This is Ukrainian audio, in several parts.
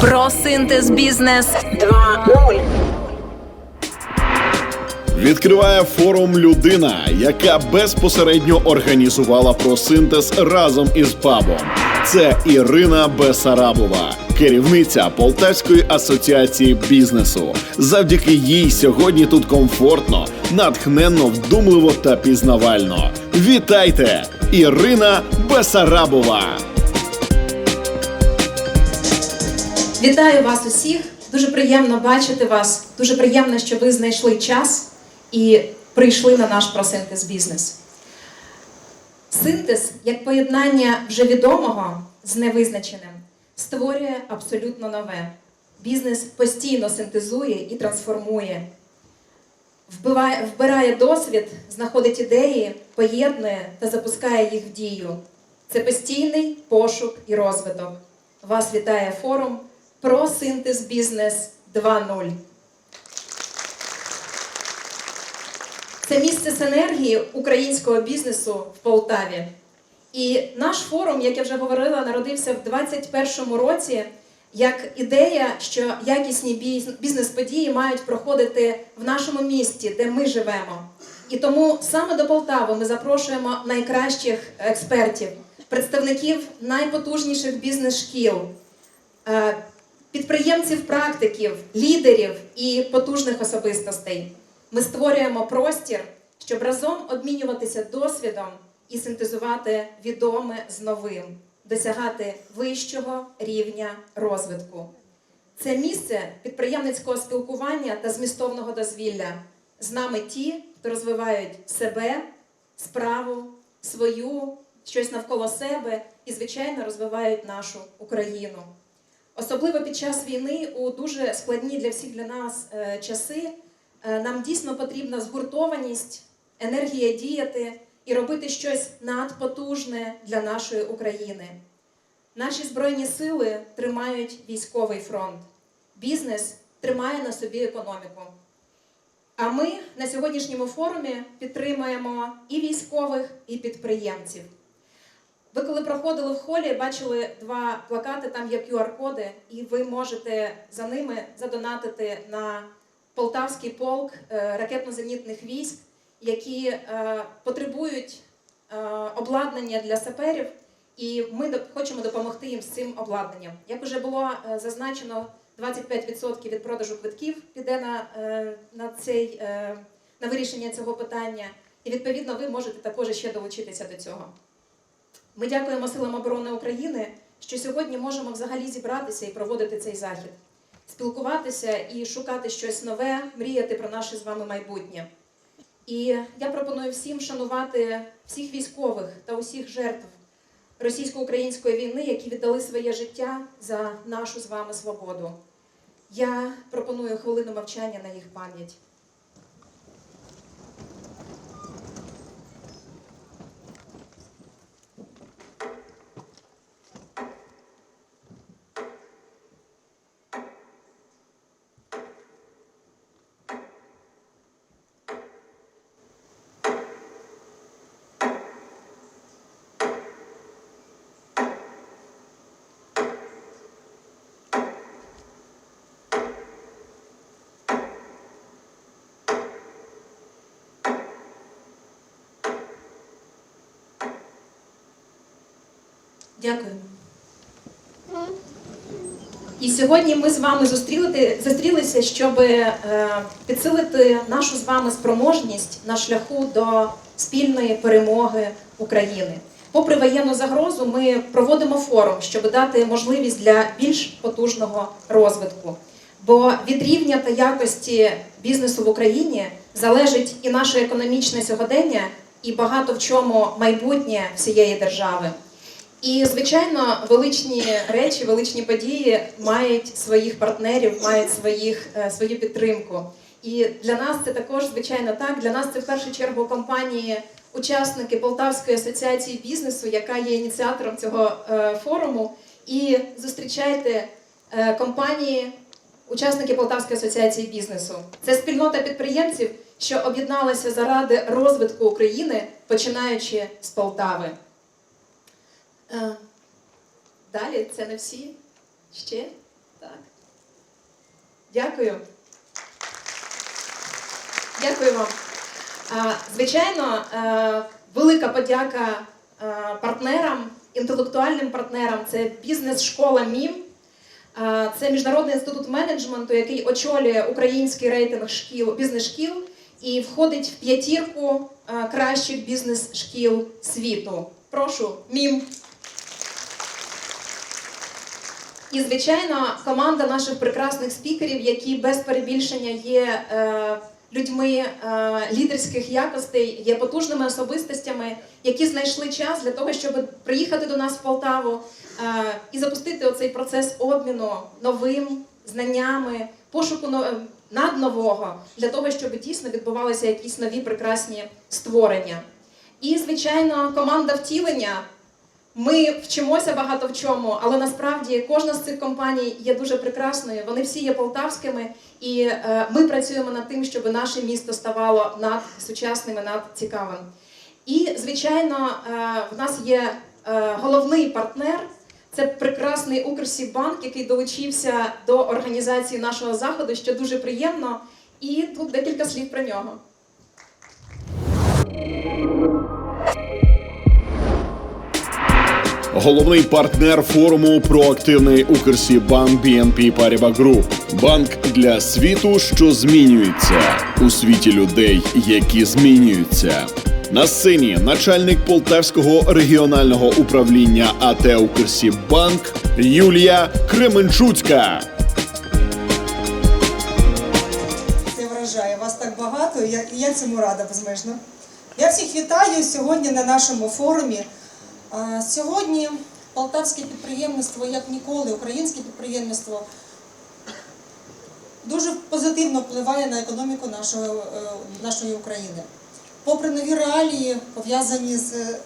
Про синтез бізнес 2.0. Відкриває форум людина, яка безпосередньо організувала просинтез разом із пабом. Це Ірина Бесарабова, керівниця Полтавської асоціації бізнесу. Завдяки їй сьогодні тут комфортно, натхненно, вдумливо та пізнавально. Вітайте, Ірина Бесарабова! Вітаю вас усіх. Дуже приємно бачити вас. Дуже приємно, що ви знайшли час і прийшли на наш просинтез бізнес. Синтез як поєднання вже відомого з невизначеним створює абсолютно нове. Бізнес постійно синтезує і трансформує, вбиває, вбирає досвід, знаходить ідеї, поєднує та запускає їх в дію. Це постійний пошук і розвиток. Вас вітає форум про синтез бізнес 2.0. Це місце синергії українського бізнесу в Полтаві. І наш форум, як я вже говорила, народився в 2021 році як ідея, що якісні бізнес-події мають проходити в нашому місті, де ми живемо. І тому саме до Полтави ми запрошуємо найкращих експертів, представників найпотужніших бізнес-шкіл, е, підприємців-практиків, лідерів і потужних особистостей. Ми створюємо простір, щоб разом обмінюватися досвідом і синтезувати відоме з новим, досягати вищого рівня розвитку. Це місце підприємницького спілкування та змістовного дозвілля. З нами ті, хто розвивають себе, справу, свою, щось навколо себе і, звичайно, розвивають нашу Україну. Особливо під час війни у дуже складні для всіх для нас е, часи е, нам дійсно потрібна згуртованість, енергія діяти і робити щось надпотужне для нашої України. Наші збройні сили тримають військовий фронт. Бізнес тримає на собі економіку. А ми на сьогоднішньому форумі підтримуємо і військових, і підприємців. Ви коли проходили в холі, бачили два плакати, там є QR-коди, і ви можете за ними задонатити на Полтавський полк е, ракетно-зенітних військ, які е, потребують е, обладнання для саперів, і ми хочемо допомогти їм з цим обладнанням. Як вже було зазначено, 25% від продажу квитків піде на, на, цей, на вирішення цього питання, і відповідно ви можете також ще долучитися до цього. Ми дякуємо Силам оборони України, що сьогодні можемо взагалі зібратися і проводити цей захід, спілкуватися і шукати щось нове, мріяти про наше з вами майбутнє. І я пропоную всім шанувати всіх військових та усіх жертв російсько-української війни, які віддали своє життя за нашу з вами свободу. Я пропоную хвилину мовчання на їх пам'ять. Дякую. І сьогодні ми з вами зустріли, зустрілися, щоб е, підсилити нашу з вами спроможність на шляху до спільної перемоги України. Попри воєнну загрозу, ми проводимо форум, щоб дати можливість для більш потужного розвитку. Бо від рівня та якості бізнесу в Україні залежить і наше економічне сьогодення, і багато в чому майбутнє всієї держави. І, звичайно, величні речі, величні події мають своїх партнерів, мають своїх, е, свою підтримку. І для нас це також, звичайно, так. Для нас це в першу чергу компанії, учасники Полтавської асоціації бізнесу, яка є ініціатором цього е, форуму. І зустрічайте е, компанії, учасники Полтавської асоціації бізнесу. Це спільнота підприємців, що об'єдналася заради розвитку України, починаючи з Полтави. Е, Далі це не всі. Ще Так. Дякую. Дякую вам. Звичайно, е, велика подяка е, партнерам, інтелектуальним партнерам. Це бізнес-школа МІМ. Е, Це Міжнародний інститут менеджменту, який очолює український рейтинг шкіл, бізнес-шкіл і входить в п'ятірку е, кращих бізнес-шкіл світу. Прошу, МІМ. І, звичайно, команда наших прекрасних спікерів, які без перебільшення є е, людьми е, лідерських якостей, є потужними особистостями, які знайшли час для того, щоб приїхати до нас в Полтаву е, і запустити оцей процес обміну новим знаннями, пошуку но- е, наднового для того, щоб дійсно відбувалися якісь нові прекрасні створення. І, звичайно, команда втілення. Ми вчимося багато в чому, але насправді кожна з цих компаній є дуже прекрасною. Вони всі є полтавськими, і е, ми працюємо над тим, щоб наше місто ставало надсучасним і надцікавим. І, звичайно, е, в нас є е, головний партнер. Це прекрасний Укрсібанк, який долучився до організації нашого заходу, що дуже приємно. І тут декілька слів про нього. Головний партнер форуму проактивний Укрсібанк BNP Paribas Group. Банк для світу, що змінюється у світі людей, які змінюються. На сцені начальник Полтавського регіонального управління АТ Укрсібанк Юлія Кременчуцька. Це вражає вас так багато, я, я цьому рада безмежно. Я всіх вітаю сьогодні на нашому форумі. А, Сьогодні полтавське підприємництво, як ніколи, українське підприємництво дуже позитивно впливає на економіку нашої, е, нашої України. Попри нові реалії, пов'язані з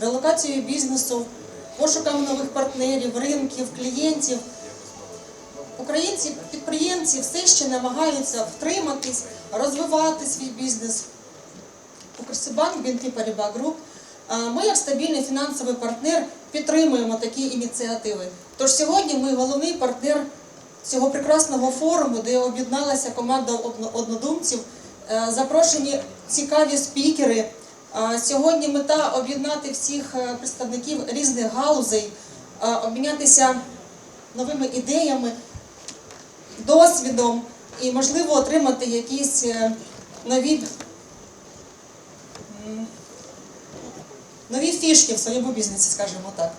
релокацією бізнесу, пошуком нових партнерів, ринків, клієнтів, Українці, підприємці все ще намагаються втриматись, розвивати свій бізнес. Укрсибанк, BNP Paribas Group. А Ми, як стабільний фінансовий партнер, підтримуємо такі ініціативи. Тож сьогодні ми головний партнер цього прекрасного форуму, де об'єдналася команда однодумців. Е, Запрошені цікаві спікери. Сьогодні мета об'єднати всіх е, представників різних галузей, е, обмінятися новими ідеями, досвідом і, можливо, отримати якісь е, нові, нові фішки в своєму бізнесі, скажімо так.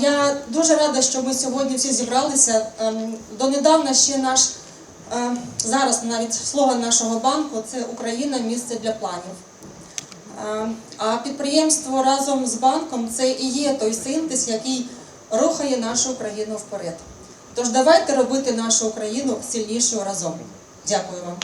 Я дуже рада, що ми сьогодні всі зібралися. Ем, Донедавна ще наш е, зараз навіть слоган нашого банку це Україна місце для планів. Е, А підприємство разом з банком це і є той синтез, який рухає нашу країну вперед. Тож давайте робити нашу Україну сильнішою разом. Дякую вам.